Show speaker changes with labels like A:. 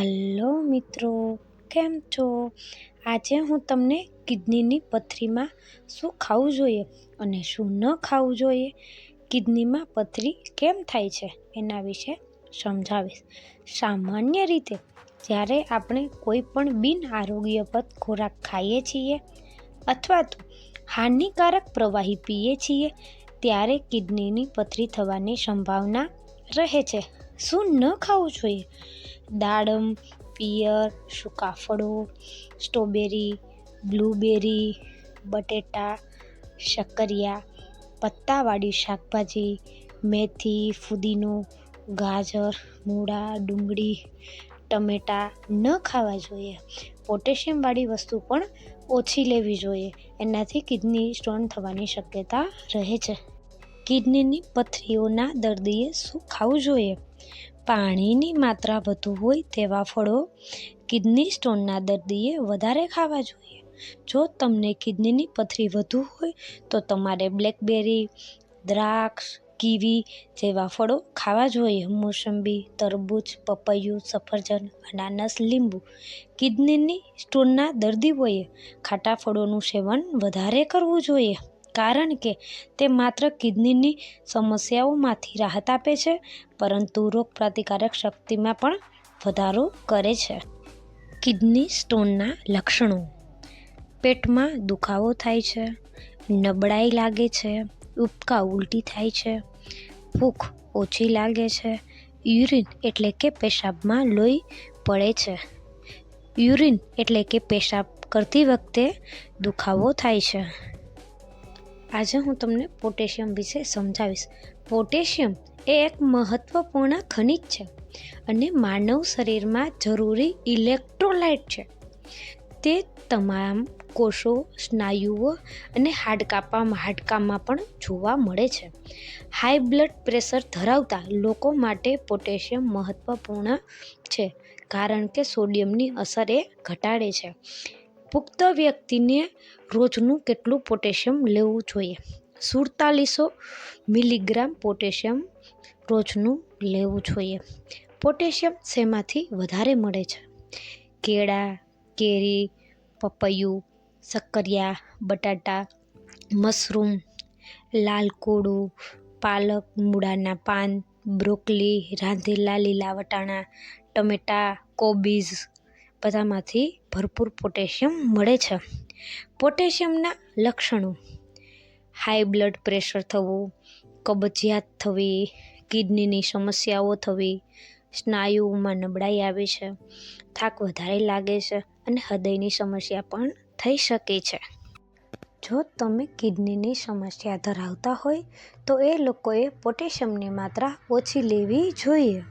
A: Hello મિત્રો, કેમ છો? આજે હું તમને કિડનીની પથરીમાં શું ખાવું જોઈએ અને શું ન ખાવું જોઈએ? કિડનીમાં પથરી કેમ થાય છે એના વિશે સમજાવીશ. સામાન્ય રીતે, જ્યારે આપણે કોઈ પણ બિન આરોગ્યપ્રદ ખોરાક ખાઈએ છીએ અથવા તો હાનિકારક પ્રવાહી પીએ છીએ, ત્યારે કિડનીની પથરી થવાની સંભાવના રહે છે. શું ન ખાવું જોઈએ? દાડમ, પિયર સૂકા ફળો સ્ટ્રોબેરી, બ્લૂબેરી, બટેટા, શક્કરિયા, પત્તાવાળી શાકભાજી, મેથી, ફુદીનો, ગાજર, મૂળા, ડુંગળી, ટમેટાં ન ખાવા જોઈએ. પોટેશિયમવાળી વસ્તુ પણ ઓછી લેવી જોઈએ. એનાથી કિડની સ્ટોન થવાની શક્યતા રહે છે. કિડનીની પથરીઓના દર્દીએ શું ખાવું જોઈએ? પાણીની માત્રા વધુ હોય તેવા ફળો કિડની સ્ટોનના દર્દીએ વધારે ખાવા જોઈએ. જો તમને કિડનીની પથરી વધુ હોય, તો તમારે બ્લેકબેરી, દ્રાક્ષ, કીવી જેવા ફળો ખાવા જોઈએ. મોસંબી, તરબૂચ, પપૈયું, સફરજન, અનાનસ, લીંબુ કિડનીની સ્ટોનના દર્દીઓએ ખાટા ફળોનું સેવન વધારે કરવું જોઈએ. કારણ કે તે માત્ર કિડનીની સમસ્યાઓમાંથી રાહત આપે છે, પરંતુ રોગપ્રતિકારક શક્તિમાં પણ વધારો કરે છે. કિડની સ્ટોનના લક્ષણો. પેટમાં દુખાવો થાય છે, નબળાઈ લાગે છે, ઉબકા ઉલટી થાય છે, ભૂખ ઓછી લાગે છે, યુરિન એટલે કે પેશાબમાં લોહી પડે છે. યુરિન એટલે કે પેશાબ કરતી વખતે દુખાવો થાય છે. આજે હું તમને પોટેશિયમ વિશે સમજાવીશ. પોટેશિયમ એ એક મહત્વપૂર્ણ ખનિજ છે અને માનવ શરીરમાં જરૂરી ઇલેક્ટ્રોલાઇટ છે. તે તમામ કોષો, સ્નાયુઓ અને હાડકાપામાં હાડકામાં પણ જોવા મળે છે. હાઈ બ્લડ પ્રેશર ધરાવતા લોકો માટે પોટેશિયમ મહત્વપૂર્ણ છે, કારણ કે સોડિયમની અસર એ ઘટાડે છે. પુખ્ત વ્યક્તિને રોજનું કેટલું પોટેશિયમ લેવું જોઈએ? સુડતાલીસો મિલીગ્રામ પોટેશિયમ રોજનું લેવું જોઈએ. પોટેશિયમ શેમાંથી વધારે મળે છે? કેળા, કેરી, પપૈયું શક્કરિયા બટાટા, મશરૂમ લાલ કોળું પાલક, મૂળાના પાન, બ્રોકલી, રાંધેલા લીલા વટાણા ટમેટાં કોબીઝ બધામાંથી ભરપૂર પોટેશિયમ મળે છે. પોટેશિયમના લક્ષણો. હાઈ બ્લડ પ્રેશર થવું, કબજિયાત થવી, કિડનીની સમસ્યાઓ થવી સ્નાયુઓમાં નબળાઈ આવે છે, થાક વધારે લાગે છે અને હૃદયની સમસ્યા પણ થઈ શકે છે. જો તમે કિડનીની સમસ્યા ધરાવતા હોય, તો એ લોકોએ પોટેશિયમની માત્રા ઓછી લેવી જોઈએ.